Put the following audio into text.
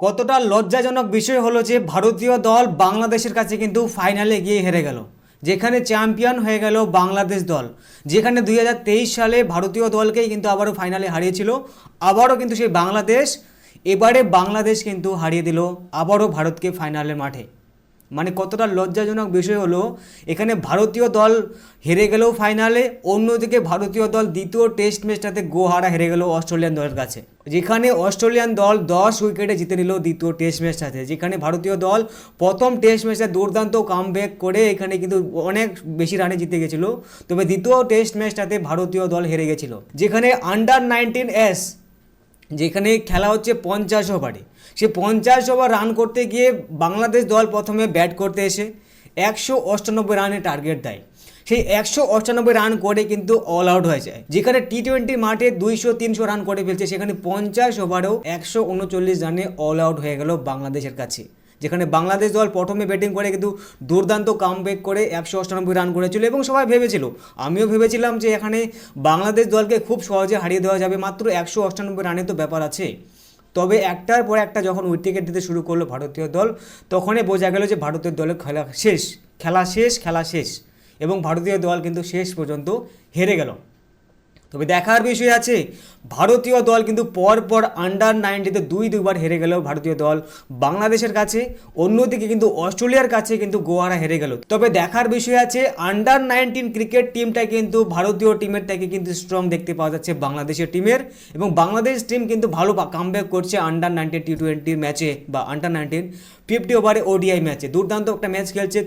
কতটা লজ্জাজনক বিষয় হলো যে ভারতীয় দল বাংলাদেশের কাছে কিন্তু ফাইনালে গিয়ে হেরে গেল, যেখানে চ্যাম্পিয়ন হয়ে গেল বাংলাদেশ দল, যেখানে দুই হাজার তেইশ সালে ভারতীয় দলকেই কিন্তু আবারও ফাইনালে হারিয়েছিল, আবারও কিন্তু সেই বাংলাদেশ, এবারে বাংলাদেশ কিন্তু হারিয়ে দিল, আবারও ভারতকে ফাইনালের মাঠে। মানে কতটা লজ্জাজনক বিষয় হলো, এখানে ভারতীয় দল হেরে গেলেও ফাইনালে অন্যদিকে ভারতীয় দল দ্বিতীয় টেস্ট ম্যাচটাতে গোহারা হেরে গেল অস্ট্রেলিয়ান দলের কাছে। যেখানে অস্ট্রেলিয়ান দল দশ উইকেটে জিতে নিল দ্বিতীয় টেস্ট ম্যাচটাতে যেখানে ভারতীয় দল প্রথম টেস্ট ম্যাচে দুর্দান্ত কামব্যাক করে এখানে কিন্তু অনেক বেশি রানে জিতে গেছিল। তবে দ্বিতীয় টেস্ট ম্যাচটাতে ভারতীয় দল হেরে গেছিল। যেখানে আন্ডার নাইনটিন এস যেখানে খেলা হচ্ছে পঞ্চাশ ওভারে। সে পঞ্চাশ ওভার রান করতে গিয়ে বাংলাদেশ দল প্রথমে ব্যাট করতে এসে একশো অষ্টানব্বই রানের টার্গেট দেয়। সেই একশো অষ্টানব্বই রান করে কিন্তু অল আউট হয়ে যায়। যেখানে টি টোয়েন্টি মাঠে দুইশো, তিনশো রান করে ফেলছে, সেখানে পঞ্চাশ ওভারেও একশো উনচল্লিশ রানে অল আউট হয়ে গেল বাংলাদেশের কাছে। যেখানে বাংলাদেশ দল প্রথমে ব্যাটিং করে কিন্তু দুর্দান্ত কামব্যাক করে একশো অষ্টানব্বই রান করেছিল এবং সবাই ভেবেছিল, আমিও ভেবেছিলাম যে এখানে বাংলাদেশ দলকে খুব সহজে হারিয়ে দেওয়া যাবে, মাত্র একশো অষ্টানব্বই রানের তো ব্যাপার আছে। তবে একটার পর একটা যখন উইকেট দিতে শুরু করল ভারতীয় দল, তখনই বোঝা গেল যে ভারতীয় দলের খেলা শেষ খেলা শেষ খেলা শেষ এবং ভারতীয় দল কিন্তু শেষ পর্যন্ত হেরে গেল। তবে দেখার বিষয় আছে, ভারতীয় দল কিন্তু পর পর আন্ডার নাইনটিতে দুই দুবার হেরে গেল ভারতীয় দল বাংলাদেশের কাছে, অন্যদিকে কিন্তু অস্ট্রেলিয়ার কাছে কিন্তু গোয়ারা হেরে গেল। তবে দেখার বিষয় আছে আন্ডার নাইনটিন ক্রিকেট টিমটা কিন্তু ভারতীয় টিমের থেকে কিন্তু স্ট্রং দেখতে পাওয়া যাচ্ছে বাংলাদেশের টিমের এবং বাংলাদেশ টিম কিন্তু ভালো কামব্যাক করছে আন্ডার নাইনটিন টি টোয়েন্টির ম্যাচে বা আন্ডার নাইনটিন ফিফটি ওভারে ওডিআই ম্যাচে দুর্দান্ত একটা ম্যাচ খেলছে